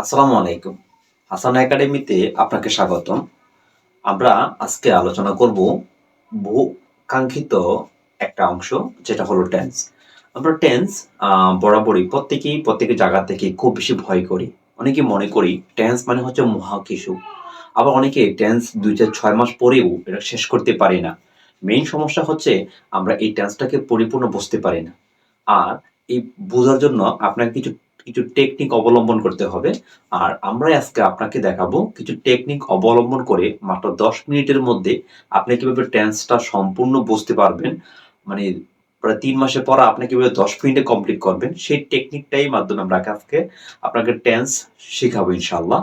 আসসালামু আলাইকুম। হাসান একাডেমিতে আপনাকে স্বাগতম। আমরা আজকে আলোচনা করব বহু কাঙ্ক্ষিত একটা অংশ, যেটা হলো টেন্স। আমরা টেন্স বরাবরই প্রত্যেকেই, প্রত্যেকের জায়গা থেকে খুব বেশি ভয় করি। অনেকে মনে করি টেন্স মানে হচ্ছে মহা কিছু। আবার অনেকে টেন্স দুই চার ছয় মাস পরেও এটা শেষ করতে পারি না। মেইন সমস্যা হচ্ছে আমরা এই টেন্সটাকে পরিপূর্ণ বুঝতে পারি না। আর এই বোঝার জন্য আপনাকে কিছু কিছু টেকনিক অবলম্বন করতে হবে। আর আমরা আজকে আপনাকে দেখাবো কিছু টেকনিক অবলম্বন করে মাত্র দশ মিনিটের মধ্যে আপনি কীভাবে টেন্সটা সম্পূর্ণ বুঝতে পারবেন। মানে প্রায় তিন মাসের পর আপনি কীভাবে দশ মিনিটে কমপ্লিট করবেন, সেই টেকনিকটাই মাধ্যমে আমরা আজকে আপনাকে টেন্স শেখাবো ইনশাল্লাহ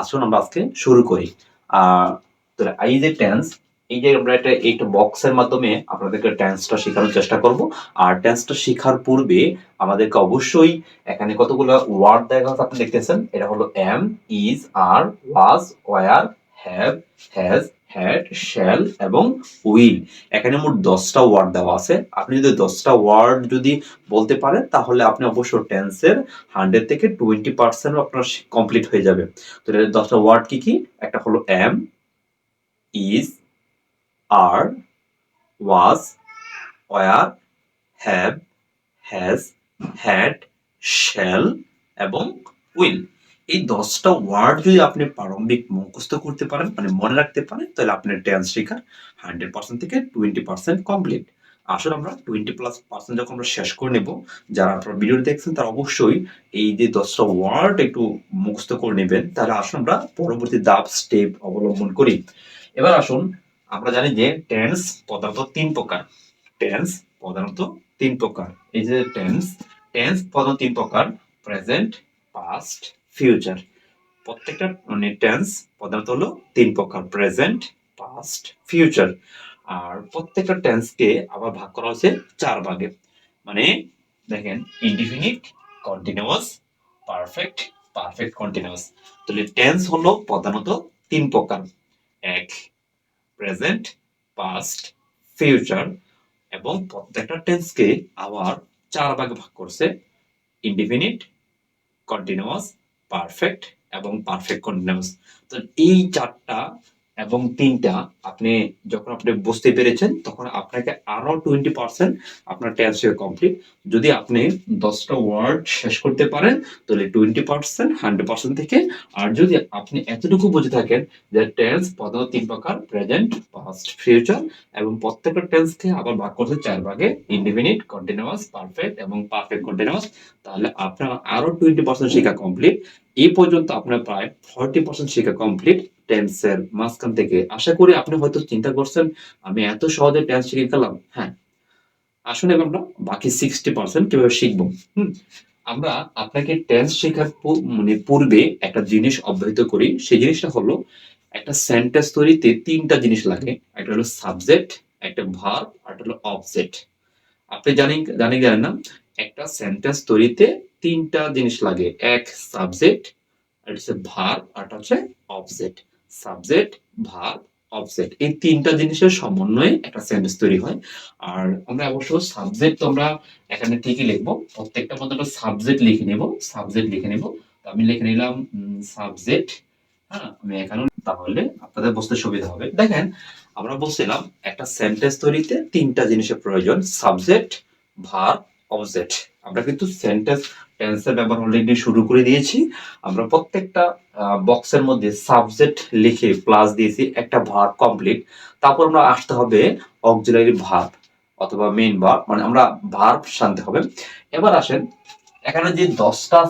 আসুন আমরা আজকে শুরু করি। আর এই যে টেন্স এই যে আমরা একটা এইটা বক্সের মাধ্যমে আপনাদেরকে টেন্সটা শেখানোর চেষ্টা করব। আর টেন্সটা শেখার পূর্বে আমাদেরকে অবশ্যই এখানে কতগুলো ওয়ার্ড দেখা আপনি দেখতেছেন? এটা হলো am is are was were have has had shall এবং উইল এখানে মোট দশটা ওয়ার্ড দেওয়া আছে। আপনি যদি দশটা ওয়ার্ড যদি বলতে পারেন, তাহলে আপনি অবশ্য টেন্সের হান্ড্রেড থেকে টোয়েন্টি পার্সেন্ট আপনার কমপ্লিট হয়ে যাবে। তো দশটা ওয়ার্ড কি কি? একটা হলো am is are was were have has had shall এবং উইল এই দশটা ওয়ার্ড যদি আপনি প্রারম্ভিক মুখস্থ করতে পারেন মানে মনে রাখতে পারেন, তাহলে আপনার টেন্স শেখার হান্ড্রেড পার্সেন্ট থেকে টোয়েন্টি পার্সেন্ট কমপ্লিট আসলে আমরা টোয়েন্টি প্লাস পার্সেন্ট যখন আমরা শেষ করে নেব, যারা আপনারা ভিডিও দেখছেন, তারা অবশ্যই এই যে দশটা ওয়ার্ড একটু মুখস্থ করে নেবেন। তাহলে আসুন আমরা পরবর্তী দাব স্টেপ অবলম্বন করি। এবার আসুন আমরা জানি যে টেন্স প্রধানত তিন প্রকার। টেন্স প্রধানত তিন প্রকার। এই যে টেন্স টেন্স প্রধানত তিন প্রকার, প্রেজেন্ট, পাস্ট, ফিউচার। প্রত্যেকটা মানে টেন্স প্রধানত হলো তিন প্রকার, প্রেজেন্ট, পাস্ট, ফিউচার। আর প্রত্যেকটা টেন্সকে আবার ভাগ করা হচ্ছে চার ভাগে। মানে দেখেন indefinite continuous perfect perfect continuous তাহলে টেন্স হলো প্রধানত তিন প্রকার। এক প্রেজেন্ট পাস্ট ফিউচার এবং প্রত্যেকটা টেন্সকে আবার চার ভাগে ভাগ করছে। ইনডিফিনিট কন্টিনিউয়াস পারফেক্ট এবং পারফেক্ট কন্টিনিউয়াস তো এই চারটা এবং তিনটা, আপনি যখন আপনি বুঝতে পেরেছেন, তখন আপনাকে আরও টোয়েন্টি পার্সেন্ট আপনার টেন্স হয়ে কমপ্লিট যদি আপনি দশটা ওয়ার্ড শেষ করতে পারেন, তাহলে টোয়েন্টি পার্সেন্ট হান্ড্রেড পার্সেন্ট থেকে। আর যদি আপনি এতটুকু বুঝে থাকেন যে টেন্স প্রধানত তিন প্রকার প্রেজেন্ট পাস্ট ফিউচার এবং প্রত্যেকটা টেন্সকে আবার ভাগ করতে চার ভাগে ইনডিফিনিট কন্টিনিউয়াস পারফেক্ট এবং পারফেক্ট কন্টিনিউয়াস তাহলে আপনার আরও টোয়েন্টি পার্সেন্ট শেখা কমপ্লিট এই পর্যন্ত আপনার প্রায় ফর্টি পার্সেন্ট শেখা কমপ্লিট টেন্সের মাঝখান থেকে। আশা করি আপনি হয়তো চিন্তা করছেন, আমি এত সহজে টেন্স শিখে গেলাম। হ্যাঁ আসলে এবার আমরা বাকি সিক্সটি পার্সেন্ট কীভাবে শিখব? হুম, আমরা আপনাকে টেন্স শেখার মানে পূর্বে একটা জিনিস অব্যাহত করি। সেই জিনিসটা হলো, একটা সেন্টেন্স তৈরিতে তিনটা জিনিস লাগে। একটা হলো সাবজেক্ট একটা ভার্ব আর একটা হলো অবজেক্ট আপনি জানেন জানেন জানেন না? একটা সেন্টেন্স তৈরিতে তিনটা জিনিস লাগে। এক সাবজেক্ট আর হচ্ছে ভার্ব আর হচ্ছে অবজেক্ট সাবজেক্ট ভার্ব অবজেক্ট এই তিনটা জিনিসের সমন্বয়ে একটা সেন্টেন্স তৈরি হয়। আর আমরা অবশ্য সাবজেক্ট আমরা এখানে ঠিকই লিখব। প্রত্যেকটা মধ্যে একটা সাবজেক্ট লিখে নেব সাবজেক্ট লিখে নেব। তো আমি লিখে নিলাম সাবজেক্ট হ্যাঁ আমি এখানেও তাহলে আপনাদের বুঝতে সুবিধা হবে। দেখেন, আমরা বলছিলাম একটা সেন্টেন্স তৈরিতে তিনটা জিনিসের প্রয়োজন। সাবজেক্ট ভার্ব অবজেক্ট আমরা কিন্তু সেন্টেন্স টেন্সের ব্যবহার অলরেডি শুরু করে দিয়েছি। আমরা প্রত্যেকটা বক্সের মধ্যে সাবজেক্ট লিখে প্লাস দিয়েছি, একটা ভার্ব কমপ্লিট তারপর আমরা আসতে হবে অক্সিলারি ভার্ব অথবা মেইন ভার্ব মানে আমরা ভার্ব শানতে হবে। এবার আসেন, এখানে যে দশটা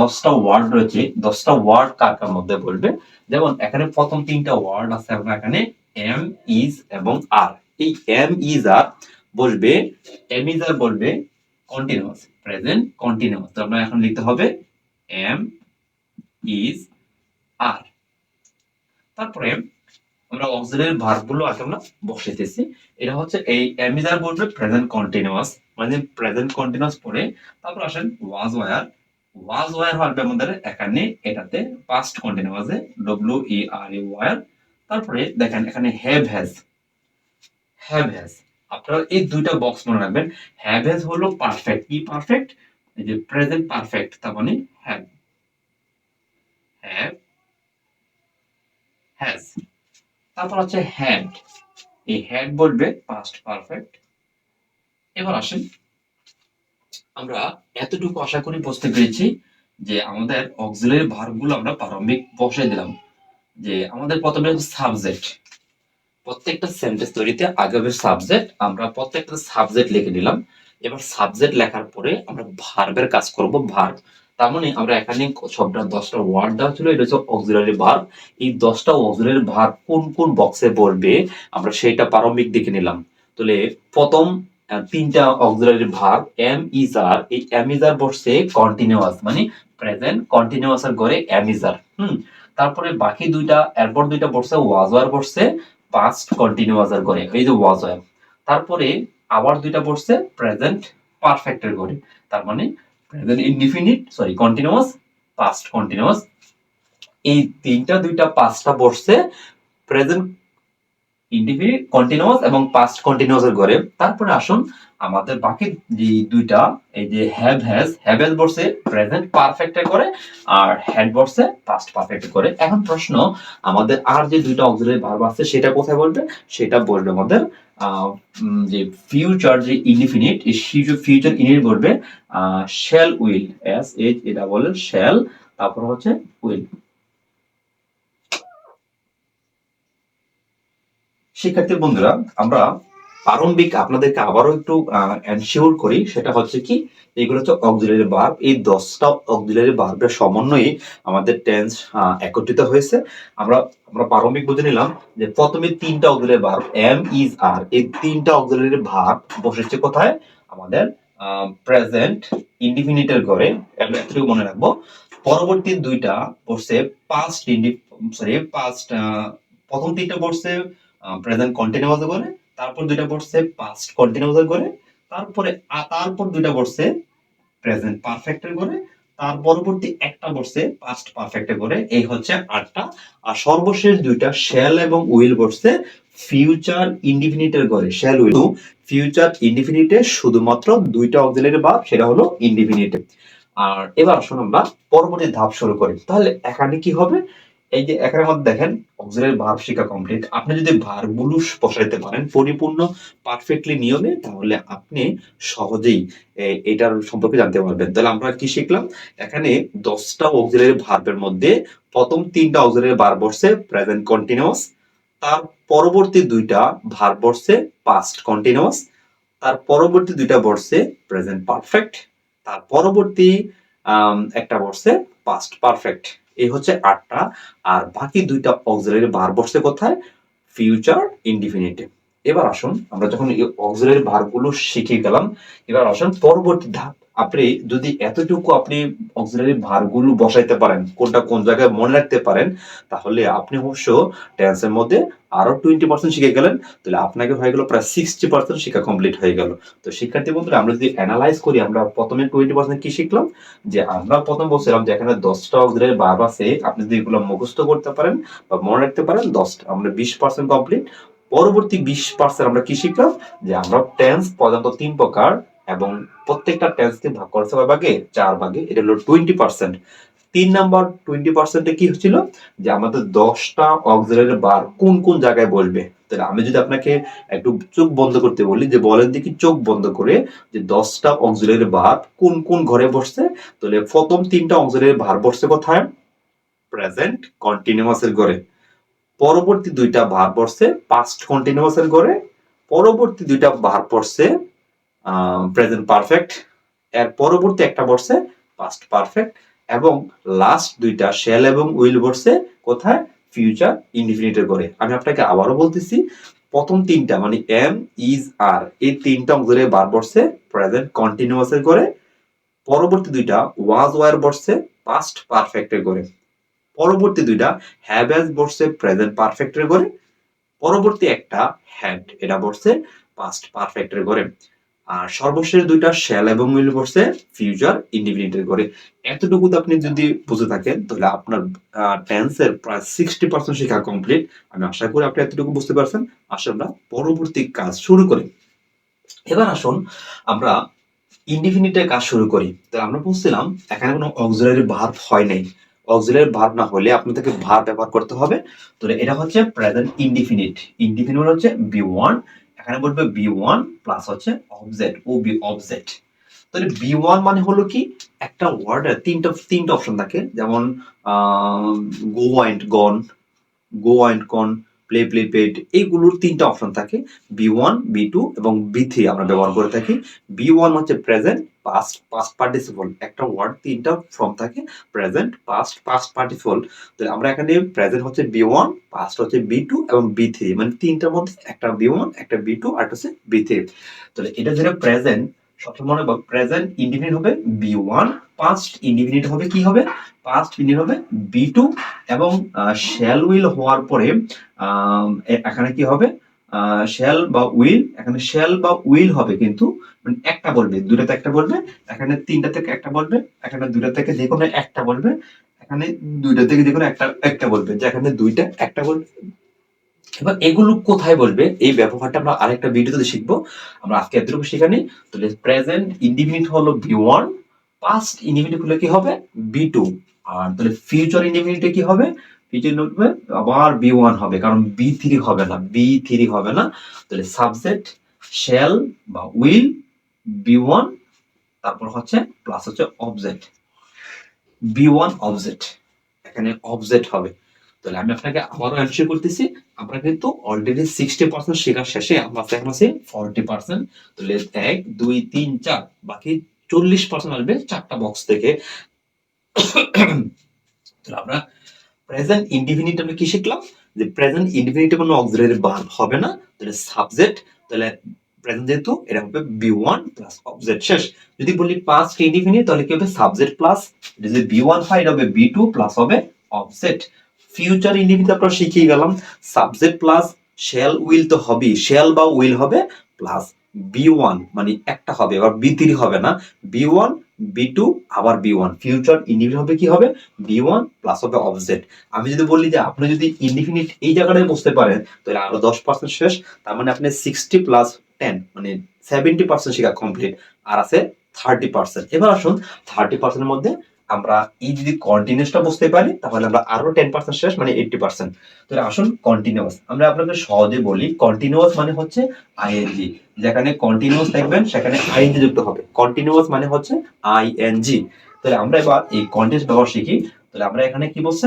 দশটা ওয়ার্ড রয়েছে, দশটা ওয়ার্ড কার কার মধ্যে বলবে? যেমন, এখানে প্রথম তিনটা ওয়ার্ড আছে আমরা এখানে এম ইজ এবং আর এই এম ইজ আর বসবে এম ইজ আর বলবে কন্টিনিউয়াস প্রেজেন্ট কন্টিনিউয়াস তো আমরা এখন লিখতে হবে এম ইজ আর তারপরে আমরা অক্সিলারি ভার্বগুলো আগে আমরা বসাইতেছি। এটা হচ্ছে এই এম ইজ আর বলবে প্রেজেন্ট কন্টিনিউয়াস মানে প্রেজেন্ট কন্টিনিউয়াস পরে। তারপর আসেন ওয়াজ ওয়ার ওয়াজ ওয়ার হবে আমাদের এখানে এটাতে past কন্টিনিউয়াসে W E R E were তারপরে দেখেন এখানে হ্যাভ হ্যাজ হ্যাভ হ্যাজ আপনারা এই দুইটা বক্স মনে রাখবেন। হ্যাভ হ্যাজ হলো পারফেক্ট কি পারফেক্ট এই যে প্রেজেন্ট পারফেক্ট তার মানে হ্যাভ হ্যাভ হ্যাজ তারপর হচ্ছে হ্যাড এই হ্যাড বলবে পাস্ট পারফেক্ট এবার আসেন। আমরা এতটুকু আশা করি বুঝতে পেরেছি যে আমাদের অক্সিলারি ভার্বগুলো আমরা প্রারম্ভিক বসাই দিলাম। যে আমাদের প্রথমে সাবজেক্ট প্রত্যেকটা সেন্টেন্স তৈরিতে আগে হবে সাবজেক্ট আমরা প্রত্যেকটা সাবজেক্ট লিখে নিলাম। এবার সাবজেক্ট লেখার পরে আমরা ভার্বের কাজ করব ভার্ব তার মানে আমরা এখানে সবটা দশটা ওয়ার্ড দেওয়া ছিল, এটা হচ্ছে অক্সিলারি ভার্ব এই দশটা অক্সিলারি ভার্ব কোন কোন বক্সে বলবে, আমরা সেইটা প্রারম্ভিক দেখে নিলাম। তাহলে প্রথম তিনটা auxiliary verb am is are এই এম ইজ আর বসছে কন্টিনিউয়াস মানে প্রেজেন্ট কন্টিনিউয়াস এর ঘরে এম ইজ আর হুম, তারপরে বাকি দুইটা, এরপর দুইটা বসছে ওয়াজ ওয়ার বসছে। পাস্ট কন্টিনিউয়াস এর ঘরে এই যে ওয়াজ হয়। তারপরে আবার দুইটা পড়ছে প্রেজেন্ট পারফেক্ট এর ঘরে তার মানে present indefinite sorry continuous past continuous এই তিনটা, দুইটা, পাঁচটা বসছে প্রেজেন্ট ইনডিফিনিট কন্টিনিউয়াস এবং পাস্ট কন্টিনিউয়াস এর ঘরে তারপরে আসুন আমাদের বাকি যে দুইটা, এই যে হ্যাভ হ্যাজ হ্যাভ হ্যাজ বসছে প্রেজেন্ট পারফেক্ট করে আর হ্যাড বসছে পাস্ট পারফেক্ট করে। এখন প্রশ্ন, আমাদের আর যে দুইটা অক্সিলারি ভার্ব আছে, সেটা কোথায় বলবে? সেটা বলবে আমাদের যে ফিউচার যে ইনডিফিনিট এই ফিউচার ইনিট বলবে শেল উইল এস এইচ এটা বলে শেল তারপর হচ্ছে উইল শিক্ষার্থী বন্ধুরা, আমরা প্রারম্ভিক আপনাদেরকে আবারও একটু এনশিওর করি, সেটা হচ্ছে কি, এগুলো হচ্ছে অক্সিলারি ভার্ব এই দশটা অক্সিলারি ভার্বের সমন্বয়ে আমাদের টেন্স একত্রিত হয়েছে। আমরা আমরা প্রারম্ভিক বুঝে নিলাম যে প্রথমে তিনটা auxiliary verb am is are এই তিনটা অক্সিলারি ভার্ব বসেছে কোথায়? আমাদের প্রেজেন্ট ইনডিফিনিটের ঘরে এতটুকু মনে রাখব। পরবর্তী দুইটা বসছে পাস্ট ইন্ডি সরি পাস্ট প্রথম তিনটা বসছে প্রেজেন্ট কন্টিনিউয়াস করে তারপর দুইটা বসছে পাস্ট কন্টিনিউয়াস করে তারপরে তারপর দুইটা বসছে প্রেজেন্ট পারফেক্টের করে তার পরবর্তী একটা বসছে পাস্ট পারফেক্টে করে এই হচ্ছে আটটা। আর সর্বশেষ দুইটা শ্যাল এবং উইল বসছে ফিউচার ইনডিফিনিটের করে শ্যাল উইল ফিউচার ইনডিফিনিটে শুধুমাত্র দুইটা অক্সিলারি ভাব সেটা হলো ইনডিফিনিটে আর এবার আসুন আমরা পরবর্তী ধাপ শুরু করি। তাহলে এখানে কি হবে? এই যে একের মধ্যে দেখেন অক্সিলারি ভার্ব শিখা কমপ্লিট আপনি যদি ভার্বগুলো বসাইতে পারেন, পরিপূর্ণ পারফেক্টলি নিয়মে, তাহলে আপনি সহজেই এটার সম্পর্কে জানতে পারবেন। তাহলে আমরা কি শিখলাম? এখানে দশটা অক্সিলারি ভার্বের মধ্যে প্রথম তিনটা অক্সিলারি ভার্ব বসছে প্রেজেন্ট কন্টিনিউয়াস তার পরবর্তী দুইটা ভার্ব বসছে পাস্ট কন্টিনিউয়াস তার পরবর্তী দুইটা বসছে প্রেজেন্ট পারফেক্ট তার পরবর্তী একটা বসছে পাস্ট পারফেক্ট এই হচ্ছে আটটা। আর বাকি দুইটা অক্সিলারি ভার্ব বসছে কোথায়? ফিউচার ইনডিফিনিটে এবার আসুন, আমরা যখন এই অক্সিলারি ভার্বগুলো শিখে গেলাম, এবার আসুন পরবর্তী ধাপ। আপনি যদি এতটুকু আপনি অক্সিলারি ভারগুলো বসাইতে পারেন, কোনটা কোন জায়গায় মনে রাখতে পারেন, তাহলে আপনি অবশ্য টেন্সের মধ্যে আরও টোয়েন্টি পার্সেন্ট শিখে গেলেন, তাহলে আপনাকে হয়ে গেল প্রায় সিক্সটি পার্সেন্ট শিক্ষা কমপ্লিট হয়ে গেল। তো শিক্ষার্থী বন্ধুরা, আমরা যদি অ্যানালাইজ করি, আমরা প্রথমে টোয়েন্টি পার্সেন্ট কি শিখলাম? যে আমরা প্রথম বলছিলাম যে এখানে দশটা অক্সিলারি ভার্ব আছে, আপনি যদি এগুলো মুখস্থ করতে পারেন বা মনে রাখতে পারেন, দশটা, আমরা বিশ পার্সেন্ট কমপ্লিট পরবর্তী বিশ পার্সেন্ট আমরা কি শিখলাম? যে আমরা টেন্স প্রধানত তিন প্রকার এবং প্রত্যেকটা টেন্সকে ভাগ করেছে কয় ভাগে? চার ভাগে। এটা হলো টোয়েন্টি পার্সেন্ট তিন নাম্বার টোয়েন্টি পার্সেন্টে কি হচ্ছিল? যে আমাদের দশটা অক্সিলারি বার কোন কোন জায়গায় বসবে? তাহলে আমি যদি আপনাকে একটু চোখ বন্ধ করতে বলি, যে বলেন দেখি চোখ বন্ধ করে যে দশটা অক্সিলারি বার কোন কোন ঘরে বসছে? তাহলে প্রথম তিনটা অক্সিলারি ভার বসছে কোথায়? প্রেজেন্ট কন্টিনিউয়াস এর ঘরে। পরবর্তী দুইটা ভার বসছে পাস্ট কন্টিনিউয়াস এর ঘরে। পরবর্তী দুইটা ভার পড়ছে প্রেজেন্ট পারফেক্ট এর পরবর্তী একটা বসছে পাস্ট পারফেক্ট এবং লাস্ট দুইটা শেল এবং উইল বসছে কোথায়? ফিউচার ইনডিফিনিটের করে আমি আপনাকে আবারও বলতেছি, প্রথম তিনটা মানে এম ইজ আর এই তিনটা অংশে বার বসছে প্রেজেন্ট কন্টিনিউয়াস এর করে পরবর্তী দুইটা ওয়াজ ওয়ার বসছে পাস্ট পারফেক্টের করে পরবর্তী দুইটা হ্যাভ হ্যাজ বসছে প্রেজেন্ট পারফেক্টের করে পরবর্তী একটা হ্যাড এটা বসছে পাস্ট পারফেক্টের করে আর সর্বশেষ দুইটা শ্যাল এবং উইল বসছে ফিউচার ইন্ডিফিনিটের করে। এতটুকু তো আপনি যদি বুঝে থাকেন, তাহলে আপনার টেন্সের প্রায় সিক্সটি পার্সেন্ট শেখা কমপ্লিট আমি আশা করি আপনি এতটুকু বুঝতে পারছেন। আসলে আমরা পরবর্তী কাজ শুরু করি। এবার আসুন আমরা ইনডিফিনিটের কাজ শুরু করি। তো আমরা বুঝছিলাম, এখানে কোনো অক্সিলারি ভার্ব হয় নাই। অক্সিলারি ভার্ব না হলে আপনাদেরকে ভার্ব ব্যবহার করতে হবে। তো এটা হচ্ছে প্রেজেন্ট ইনডিফিনিট ইনডিফিনিট হচ্ছে বি ওয়ান এখানে বলবে বি ওয়ান প্লাস হচ্ছে অবজেক্ট ও বি অবজেক্ট তাহলে বি ওয়ান মানে হলো কি? একটা ওয়ার্ডের তিনটা তিনটা অপশন থাকে। যেমন go and gone go and gone play play played এইগুলোর তিনটা অপশন থাকে। বি ওয়ান বি টু এবং বি থ্রি আমরা ব্যবহার করে থাকি। বি ওয়ান হচ্ছে প্রেজেন্ট পাস্ট পাস্ট পার্টিসিপল একটা ওয়ার্ড তিনটা ফর্ম থাকে প্রেজেন্ট পাস্ট পাস্ট পার্টিসিপল তাহলে আমরা এখানে প্রেজেন্ট হচ্ছে বি ওয়ান পাস্ট হচ্ছে বি টু এবং বি থ্রি মানে তিনটার মধ্যে একটা বি ওয়ান একটা বি টু আর হচ্ছে বি থ্রি তাহলে এটা যেটা প্রেজেন্ট সবসময় মনে রাখব প্রেজেন্ট ইন্ডিফিনিট হবে বি ওয়ান পাস্ট ইন্ডিফিনিট হবে কি হবে? পাস্ট ইন্ডিফিনিট হবে বি টু এবং শ্যাল উইল হওয়ার পরে এখানে কি হবে? শ্যাল বা উইল এখানে শ্যাল বা উইল হবে কিন্তু মানে একটা বলবে দুটাতে একটা বলবে, এখানে তিনটা থেকে একটা বলবে, এখানে দুটা থেকে যে কোনো একটা বলবে, এখানে দুইটা থেকে যে কোনো একটা একটা বলবে, যেখানে দুইটা একটা বলবে। এবার এগুলো কোথায় বলবে? এই ব্যবহারটা আমরা আরেকটা ভিডিওতে শিখব। আমরা আজকে এতটুকু শিখানি। তাহলে প্রেজেন্ট ইন্ডিফিনিট হলো বি ওয়ান পাস্ট ইন্ডিফিনিট হলে কি হবে? বি টু আর তাহলে ফিউচার ইন্ডিফিনিটে কি হবে? ফিউচার হবে আবার বি ওয়ান হবে, কারণ বি থ্রি হবে না বি থ্রি হবে না। তাহলে সাবজেক্ট শ্যাল বা উইল বি ওয়ান তারপর হচ্ছে প্লাস হচ্ছে অবজেক্ট বি ওয়ান অবজেক্ট এখানে অবজেক্ট হবে। তাহলে আমি আপনাকে আবারও অ্যান্সার করতেছি, আমরা কিন্তু অলরেডি সিক্সটি পার্সেন্ট শেখার শেষে, আমরা এখন আছে ফর্টি পার্সেন্ট তাহলে এক, দুই, তিন, চার, বাকি চল্লিশ পার্সেন্ট আসবে চারটা বক্স থেকে। তাহলে আমরা প্রেজেন্ট ইনডিফিনিট আমরা কি শিখলাম? যে প্রেজেন্ট ইনডিফিনিটে কোনো অক্সিলারি ভার্ব হবে না, তাহলে সাবজেক্ট তাহলে প্রেজেন্ট যেহেতু, এটা হবে বি ওয়ান প্লাস অবজেক্ট শেষ। যদি বলি পাস্ট ইনডিফিনিট তাহলে কি হবে? সাবজেক্ট প্লাস যদি বি ওয়ান হয়, এটা হবে বি টু প্লাস হবে অবজেক্ট ফিউচার ইনডিফিনিট আমরা শিখিয়ে গেলাম। সাবজেক্ট প্লাস শ্যাল উইল তো হবেই। শ্যাল বা উইল হবে প্লাস বি ওয়ান মানে একটা হবে, এবার বি থ্রি হবে না। বি ওয়ান বি টু আবার বি ওয়ান ফিউচার ইনডিফিনিট হবে কি হবে? বি ওয়ান প্লাস হবে অবজেক্ট আমি যদি বলি যে আপনি যদি ইনডিফিনিট এই জায়গাটায় বুঝতে পারেন, তাহলে আরও দশ পার্সেন্ট শেষ। তার মানে আপনি সিক্সটি প্লাস টেন মানে সেভেন্টি পার্সেন্ট শেখা কমপ্লিট আর আছে থার্টি পার্সেন্ট এবার আসুন থার্টি পার্সেন্টের মধ্যে আমরা এই যদি কন্টিনিউসটা বুঝতে পারি, তাহলে আমরা আরও টেন পার্সেন্ট শেষ মানে এইটটি পার্সেন্ট তাহলে আসুন কন্টিনিউয়াস আমরা আপনাকে সহজে বলি কন্টিনিউয়াস মানে হচ্ছে আইএনজি যেখানে কন্টিনিউয়াস দেখবেন, সেখানে আইএনজি যুক্ত হবে। কন্টিনিউয়াস মানে হচ্ছে আইএনজি তাহলে আমরা এবার এই কন্টিনিউয়াস ব্যবহার শিখি। তাহলে আমরা এখানে কি বলছে?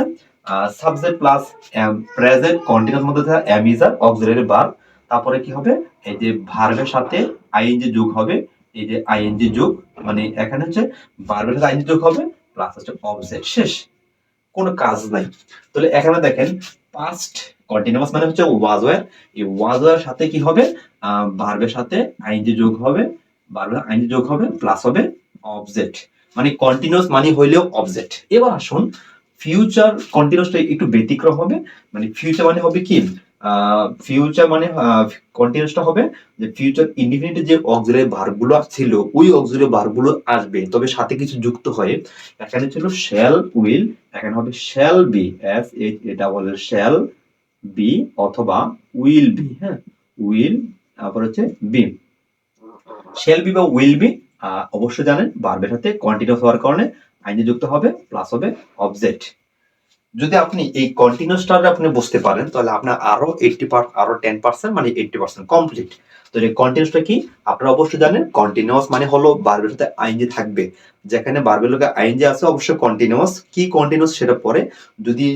Subject plus am present continuous মধ্যে am is are auxiliary verb তারপরে কি হবে? এই যে ভার্বের সাথে আইএনজি যোগ হবে। এই যে আইএনজি যোগ মানে এখানে হচ্ছে ভার্বের সাথে আইএনজি যোগ হবে প্লাস হচ্ছে অবজেক্ট শেষ। কোনো কাজ নাই। তাহলে এখানে দেখেন পাস্ট কন্টিনিউয়াস মানে হচ্ছে ওয়াজ ওয়ার এই ওয়াজ ওয়ার সাথে কি হবে? ভার্বের সাথে আইএনজি যোগ হবে ভার্বের আইএনজি যোগ হবে প্লাস হবে অবজেক্ট মানে কন্টিনিউয়াস মানে হইলেও অবজেক্ট এবার আসুন ফিউচার কন্টিনিউয়াসটা একটু ব্যতিক্রম হবে মানে ফিউচার মানে হবে কি? ফিউচার মানে কন্টিনিউয়াসটা হবে যে ফিউচার ইনডিফিনিট যে অক্সিলারি ভার্বগুলো ছিল, ওই অক্সিলারি ভার্বগুলো আসবে, তবে সাথে কিছু যুক্ত হয়ে, এখানে ছিল শ্যাল উইল এখানে হবে শ্যাল বি এইচ এটা বলে শ্যাল বি অথবা উইল বি হ্যাঁ? উইল তারপর হচ্ছে বি শেল বি বা উইল বি অবশ্যই জানেন ভার্বের সাথে কন্টিনিউস হওয়ার কারণে আইনে যুক্ত হবে প্লাস হবে অবজেক্ট যদি আপনি এই কন্টিনিউসটা আপনি বুঝতে পারেন, তাহলে আপনার আরও এইটটি পার আরও টেন পার্সেন্ট মানে এইটটি পার্সেন্ট কমপ্লিট তো এই কন্টিনিউসটা কি? আপনারা অবশ্যই জানেন কন্টিনিউয়াস মানে হলো বারবের সাথে আইনজি থাকবে। যেখানে বারবের লোকে আইনজি আছে, অবশ্যই কন্টিনিউয়াস কি কন্টিনিউস সেটা পরে? যদি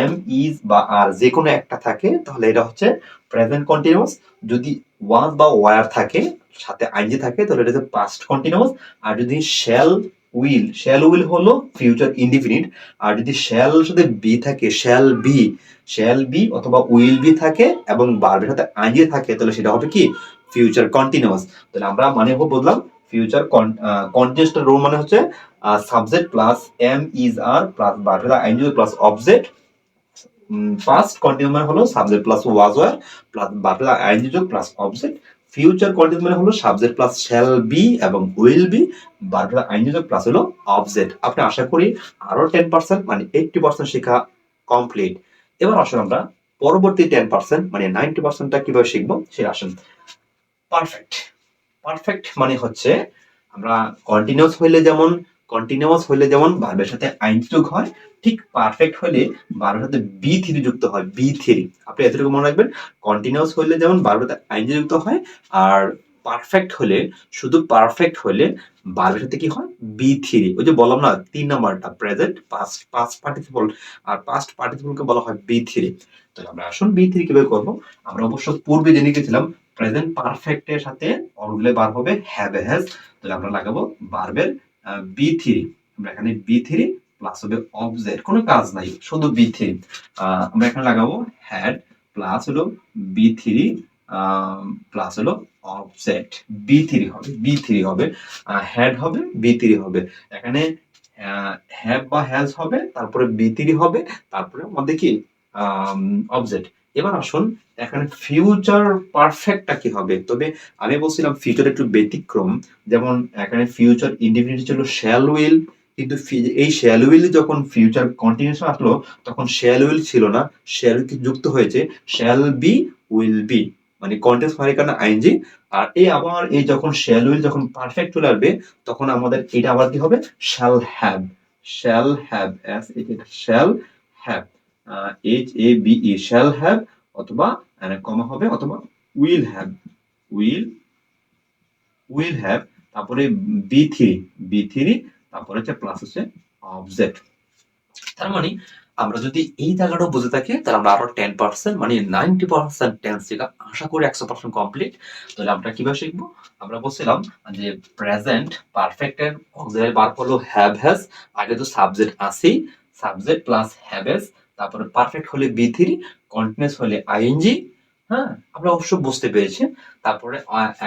এম ইজ বা আর যে কোনো একটা থাকে, তাহলে এটা হচ্ছে প্রেজেন্ট কন্টিনিউয়াস যদি ওয়াজ বা ওয়ার থাকে, সাথে আইনজি থাকে, তাহলে এটা হচ্ছে পাস্ট কন্টিনিউয়াস আর যদি শ্যাল উইল শ্যাল উইল হলো ফিউচার ইনডিফিনিট আর যদি শ্যাল সাথে বি থাকে শ্যাল বি শ্যাল বি অথবা উইল বি থাকে এবং বার্বের সাথে আইনজি থাকে, তাহলে সেটা হবে কি? ফিউচার কন্টিনিউয়াস তাহলে আমরা মানে বললাম ফিউচার কন্টিনিউসটা রোল মানে হচ্ছে subject plus am is are plus বার্বের ING plus object first continue মানে হলো subject plus was were plus বার্বের ING যোগ প্লাস অবজেক্ট ফিউচার কন্টিনিউ মানে হলো সাবজেক্ট প্লাস শ্যাল বি এবং উইল বি বারবার আইনযোগ প্লাস হলো অবজেক্ট আপনি আশা করি আরও টেন পার্সেন্ট মানে এইটটি পার্সেন্ট শেখা কমপ্লিট এবার আসুন আমরা পরবর্তী টেন পার্সেন্ট মানে নাইনটি পার্সেন্টটা কীভাবে শিখব সে আসুন। পারফেক্ট পারফেক্ট মানে হচ্ছে আমরা কন্টিনিউস হইলে যেমন কন্টিনিউয়াস হলে যেমন ভার্বের সাথে আইন যোগ হয়, ঠিক পারফেক্ট হলে ভার্বের সাথে বি থ্রি যুক্ত হয় বি থ্রি আপনি এতটুকু মনে রাখবেন? কন্টিনিউয়াস হলে যেমন ভার্বের সাথে আইন যুক্ত হয়, আর পারফেক্ট হলে, শুধু পারফেক্ট হলে ভার্বের সাথে কি হয়? বি থ্রি ওই যে বললাম না, তিন নাম্বারটা প্রেজেন্ট পাস্ট পাস্ট পার্টিসিপল আর পাস্ট পার্টিসিপলকে বলা হয় বি থ্রি তো আমরা আসুন বি থ্রি কীভাবে করব? আমরা অবশ্য পূর্বে জেনে গেছিলাম প্রেজেন্ট পারফেক্টের সাথে অরগুলে বার হবে হ্যাভ হ্যাজ তাহলে আমরা লাগাবো ভার্বের বি থ্রি আমরা এখানে বি থ্রি প্লাস হবে অবজেক্ট কোনো কাজ নাই, শুধু বি থ্রি আমরা এখানে লাগাবো হ্যাড প্লাস হলো বি থ্রি প্লাস হলো অবজেক্ট বি থ্রি হবে বি থ্রি হবে হ্যাড হবে বি থ্রি হবে। এখানে হ্যাভ বা হ্যাজ হবে, তারপরে বি থ্রি হবে, তারপরে আমাদের কি অবজেক্ট এবার আসুন, এখানে ফিউচার পারফেক্টটা কি হবে? তবে আমি বলছিলাম ফিউচার একটু ব্যতিক্রম, যেমন এখানে ফিউচার ইন্ডিপেন্ডেন্ট ছিল শ্যাল উইল কিন্তু এই শ্যাল উইল যখন ফিউচার কন্টিনিউশন আসলো, তখন শ্যাল উইল ছিল না শ্যাল কি যুক্ত হয়েছে? শ্যাল বি উইল বি মানে কন্টেন্স হওয়ার কারণে আইনজি আর এই আবার এই যখন শ্যাল উইল যখন পারফেক্ট চলে আসবে, তখন আমাদের এটা আবার কি হবে? Shall have shall have S এটা shall have H A B E shall have অথবা কমা হবে, অথবা will have will will have তারপরে বি থ্রি বি থ্রি তারপরে হচ্ছে প্লাস হচ্ছে অবজেক্ট তার মানে আমরা যদি এই জায়গাটা বুঝে থাকি, তাহলে আমরা আরও টেন পার্সেন্ট মানে নাইনটি পার্সেন্ট টেন্স শেখা আশা করি একশো পার্সেন্ট কমপ্লিট তাহলে আমরা কীভাবে শিখব? আমরা বলছিলাম যে প্রেজেন্ট পারফেক্টের অক্সিলারি বার হলো হ্যাভ হ্যাজ আগে তো সাবজেক্ট আছেই সাবজেক্ট প্লাস হ্যাভেজ তারপরে পারফেক্ট হলে বি থ্রি কন্টিনিউস হলে আইএনজি হ্যাঁ? আমরা অবশ্য বুঝতে পেরেছি। তারপরে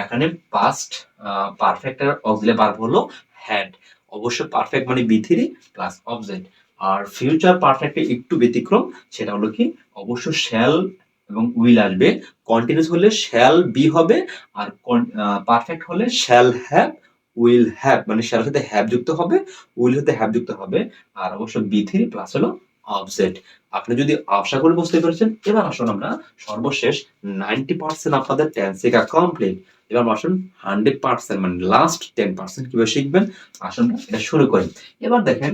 এখানে পাস্ট পারফেক্টের অক্সিলারি বার হলো হ্যাড অবশ্য পারফেক্ট মানে বি থ্রি প্লাস অবজেক্ট আর ফিউচার পারফেক্টে একটু ব্যতিক্রম, সেটা হলো কি? অবশ্য শ্যাল এবং উইল আসবে। কন্টিনিউস হলে শ্যাল বি হবে আর পারফেক্ট হলে শ্যাল হ্যাভ উইল হ্যাভ মানে শ্যাল সাথে হ্যাভ যুক্ত হবে উইল হতে হ্যাভ যুক্ত হবে। আর অবশ্য বি থ্রি প্লাস হলো অবজেক্ট আপনি যদি আশা করে বুঝতে পেরেছেন, এবার আসুন আমরা সর্বশেষ নাইনটি পার্সেন্ট আপনাদের টেন্স শেখা কমপ্লিট এবার আসুন হান্ড্রেড পার্সেন্ট মানে লাস্ট টেন পার্সেন্ট কীভাবে শিখবেন, আসুন এটা শুরু করি। এবার দেখেন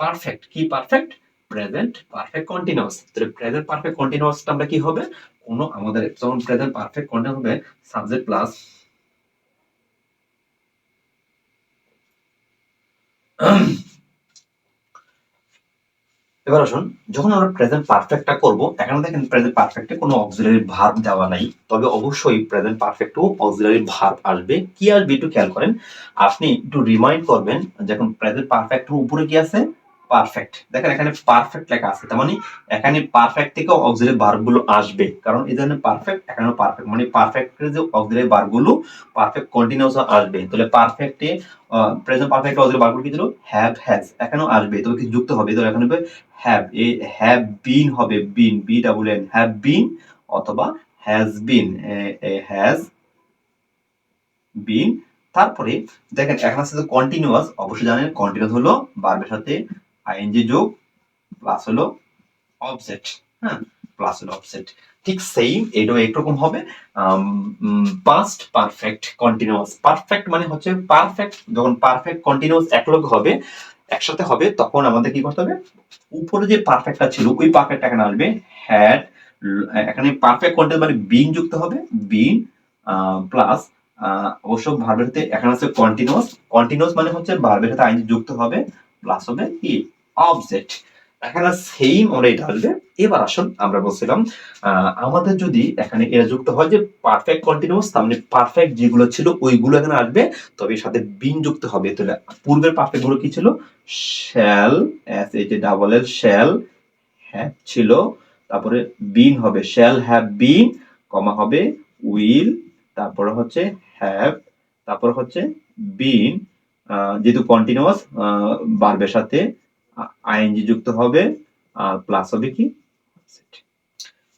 পারফেক্ট কি পারফেক্ট প্রেজেন্ট পারফেক্ট কন্টিনিউয়াস তাহলে প্রেজেন্ট পারফেক্ট কন্টিনিউয়াসটা আমরা কি হবে? কোনো আমাদের যখন প্রেজেন্ট পারফেক্ট কন্টিনিউয়াস হবে সাবজেক্ট প্লাস এবার আসুন, যখন আমরা প্রেজেন্ট পারফেক্টটা করব, এখানে দেখেন প্রেজেন্ট পারফেক্টে কোনো অক্সিলারি ভার্ব দেওয়া নাই। তবে অবশ্যই প্রেজেন্ট পারফেক্টও অক্সিলারি ভার্ব আসবে। কি আসবে একটু খেয়াল করেন। আপনি একটু রিমাইন্ড করবেন যখন প্রেজেন্ট পারফেক্টের উপরে কি আছে? পারফেক্ট দেখেন এখানে পারফেক্ট লেখা আছে। তার মানে এখানে পারফেক্ট থেকে অক্সিলারি ভার্বগুলো আসবে। কারণ এই পারফেক্ট এখানে পারফেক্ট মানে পারফেক্টের যে অক্সিলারি ভার্বগুলো পারফেক্ট কন্টিনিউয়াস আসবে। তাহলে পারফেক্টে প্রেজেন্ট পারফেক্ট অক্সিলারি ভার্বগুলো কি ছিল হ্যাভ হ্যাজ এখানেও আসবে। তবে কিছু যুক্ত হবে? তাহলে এখানে হ্যাভ এ হ্যাভ বিন হবে been B double N have been অথবা হ্যাজ বিন হ্যাজ বিন তারপরে দেখেন, এখন আছে কন্টিনিউয়াস অবশ্যই জানেন কন্টিনিউয়াস হলো ভার্বের সাথে আইএনজি যোগ প্লাস হলো অবজেক্ট হ্যাঁ প্লাস হলো অবজেক্ট ঠিক সেম এটাও একরকম হবে। পাস্ট পারফেক্ট কন্টিনিউয়াস পারফেক্ট মানে হচ্ছে পারফেক্ট যখন পারফেক্ট কন্টিনিউয়াস একলগ হবে একসাথে হবে, তখন আমাদের কি করতে হবে? উপরে যে পারফেক্টটা ছিল, ওই পারফেক্টটা এখানে আসবে। হ্যাড এখানে পারফেক্ট কন্টেন্ট মানে বিন যুক্ত হবে। বিন প্লাস অবশ্য ভার্বের সাথে এখানে আছে কন্টিনিউয়াস কন্টিনিউয়াস মানে হচ্ছে ভার্বের সাথে আইন যুক্ত হবে প্লাস হবে কি অবজেক্ট এখানে সেম এটা আসবে এবার আসুন আমরা বলছিলাম আমাদের যদি এখানে এরা যুক্ত হয় যে পারফেক্ট কন্টিনিউয়াস তার মানে পারফেক্ট যেগুলো ছিল ওইগুলো এখানে আসবে, তবে সাথে বিন যুক্ত হবে। তাহলে পূর্বের পারফেক্টগুলো কি ছিল? Shall S H A double L shall have ছিল। তারপরে বিন হবে শ্যাল হ্যাভ বিন কমা হবে উইল তারপরে হচ্ছে হ্যাভ তারপর হচ্ছে বিন যেহেতু কন্টিনিউয়াস বার্বের সাথে আইএনজি যুক্ত হবে, আর প্লাস হবে কি?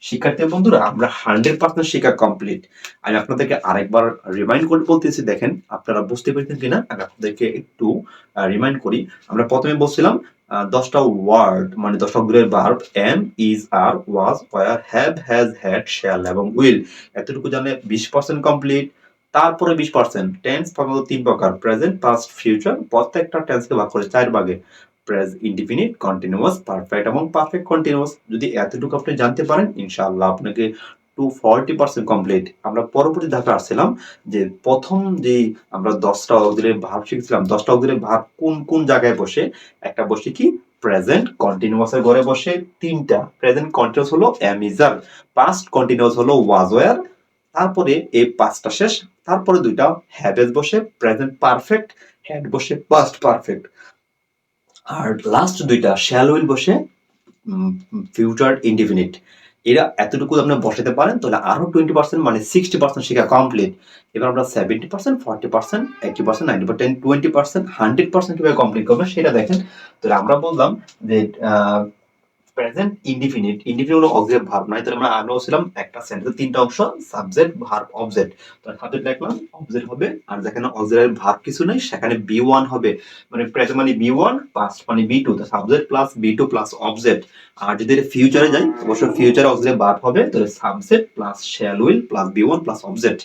শিক্ষার্থী বন্ধুরা, আমরা হান্ড্রেড পার্সেন্ট শিক্ষা কমপ্লিট আমি আপনাদেরকে আরেকবার রিমাইন্ড করে বলতেছি, দেখেন, আপনারা বুঝতে পেরেছেন কিনা? আমি আপনাদেরকে একটু রিমাইন্ড করি। আমরা প্রথমে বলছিলাম দশটা ওয়ার্ড মানে দশটা গুণের verb am is are was were have has had shall এবং উইল এতটুকু জানলে বিশ পার্সেন্ট কমপ্লিট তারপরে বিশ পার্সেন্ট টেন্স প্রধানত তিন প্রকার প্রেজেন্ট পাস্ট ফিউচার প্রত্যেকটা টেন্সকে ভাগ করে চার ভাগে। প্রেজ ইনডিফিনিট কন্টিনিউয়াস পারফেক্ট এবং পারফেক্ট কন্টিনিউয়াস যদি এতটুকু আপনি জানতে পারেন ইনশাআল্লাহ আপনাকে টু ফর্টি পার্সেন্ট কমপ্লিট আমরা পরবর্তী ধাপে আসছিলাম যে প্রথম যে আমরা দশটা অগ্রের ভাব শিখছিলাম দশটা অগ্রের ভাব কোন কোন জায়গায় বসে একটা বসে কি প্রেজেন্ট কন্টিনিউয়াসের ঘরে বসে তিনটা প্রেজেন্ট কন্টিনিউয়াস হলো am is are past continuous হলো ওয়াজ ওয়ার তারপরে এই পাঁচটা শেষ তারপরে দুইটা হ্যাভেজ বসে প্রেজেন্ট পারফেক্ট হ্যাড বসে পাস্ট পারফেক্ট আর লাস্ট দুইটা শ্যাল উইল বসে ফিউচার ইনডিফিনিট এরা এতটুকু আপনি বসাতে পারেন, তাহলে আরও টোয়েন্টি পার্সেন্ট মানে সিক্সটি পার্সেন্ট শেখা কমপ্লিট এবার আমরা seventy percent forty percent eighty percent ninety percent twenty percent hundred percent কীভাবে কমপ্লিট করবেন, সেটা দেখেন। তাহলে আমরা বললাম যে প্রেজেন্ট ইনডিফিনিট ইনডিফিনিট হলো অবজেক্ট ভার্ব নয় তাহলে আমরা আগে ছিলাম, একটা সেন্টেন্সে তিনটা অংশ সাবজেক্ট ভার্ব অবজেক্ট তো সাবজেক্ট লিখলাম অবজেক্ট হবে, আর যেখানে অবজেক্টের ভার্ব কিছু নেই, সেখানে বি ওয়ান হবে। মানে প্রেজেন্ট মানে বি ওয়ান পাস্ট মানে B two subject plus B two plus object আর যদি ফিউচারে যাই, অবশ্যই ফিউচারে অবজেক্ট ভার্ব হবে, তাহলে subject plus shall will plus B one plus object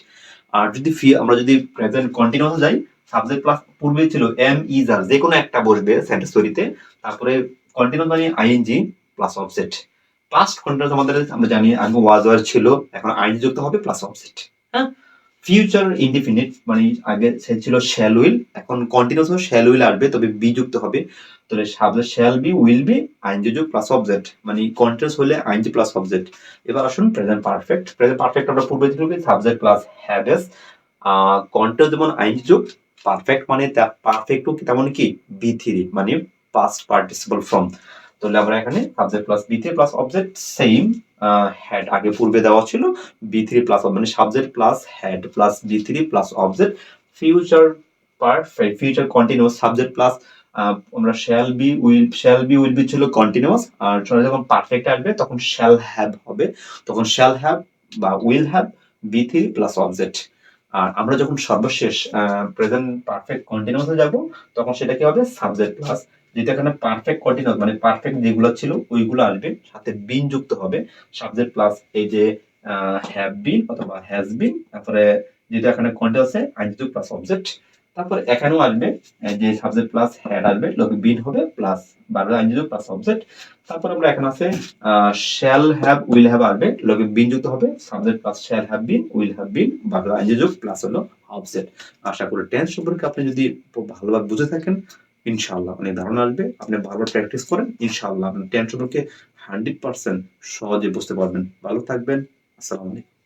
আর যদি আমরা যদি প্রেজেন্ট কন্টিনিউয়াস যাই সাবজেক্ট প্লাস পূর্বে ছিল এম ইজার যে কোনো একটা বসবে সেন্টেন্স তৈরিতে, তারপরে কন্টিনিউয়াস মানে ING plus object past continuous আমাদের আমরা জানি আগে ওয়াজ ওয়ার ছিল, এখন আইনজি যুক্ত হবে প্লাস অবজেক্ট হ্যাঁ? ফিউচার ইনডিফিনিট মানে আগে সে ছিল শ্যাল উইল এখন কন্টিনিউয়াস শ্যাল উইল আসবে, তবে বি যুক্ত হবে। তাহলে subject shall B will B ING যুগ প্লাস অবজেক্ট মানে কন্টিনিউয়াস হলে আইনজি প্লাস অবজেক্ট এবার আসুন প্রেজেন্ট পারফেক্ট প্রেজেন্ট পারফেক্ট আমরা পূর্বে কি সাবজেক্ট প্লাস হ্যাভেস কন্টিনিউয়াস যেমন আইনজি যুগ পারফেক্ট মানে পারফেক্ট তেমন কি বি থ্রি মানে পাস্ট পার্টিসিপল ফর্ম তাহলে আমরা এখানে subject plus B three plus object same had আগে পূর্বে দেওয়া ছিল বি থ্রি প্লাস মানে subject plus had plus B three plus object future perfect future continuous subject plus আমরা shall B will shall B will B ছিল continuous আর যখন perfect আসবে, তখন শ্যাল হ্যাভ হবে, তখন শ্যাল হ্যাভ বা will have B three plus object আর আমরা যখন সর্বশেষ প্রেজেন্ট পারফেক্ট কন্টিনিউয়াসে যাব, তখন সেটা কি হবে? সাবজেক্ট প্লাস যেটা এখানে পারফেক্ট কন্টিনিউয়াস মানে পারফেক্ট যেগুলো ছিল, ওইগুলো আসবে। সাথে বিন যুক্ত হবে। সাবজেক্ট প্লাস এই যে হ্যাভ বিন অথবা হ্যাজ বিন তারপরে যেটা এখানে কন্টিনিউয়াসে আইনযুক্ত প্লাস অবজেক্ট তারপরে এখানেও আসবে যে সাবজেক্ট প্লাস হ্যাড আসবে, লোকে বিন হবে প্লাস বারো আইনযুক্ত প্লাস অবজেক্ট তারপর আমরা এখানে আছে শ্যাল হ্যাভ উইল হ্যাভ আসবে, লোকে বিন যুক্ত হবে subject plus shall have been will have been বারো আইনযুক্ত প্লাস হলো অবজেক্ট আশা করি টেন্স সম্পর্কে আপনি যদি ভালোভাবে বুঝে থাকেন ইনশাআল্লাহ আপনি ধারণা আসবে। আপনি বারবার প্র্যাকটিস করেন ইনশাল্লাহ আপনার টেনশনকে হান্ড্রেড পার্সেন্ট সহজে বুঝতে পারবেন। ভালো থাকবেন, আসসালামু আলাইকুম।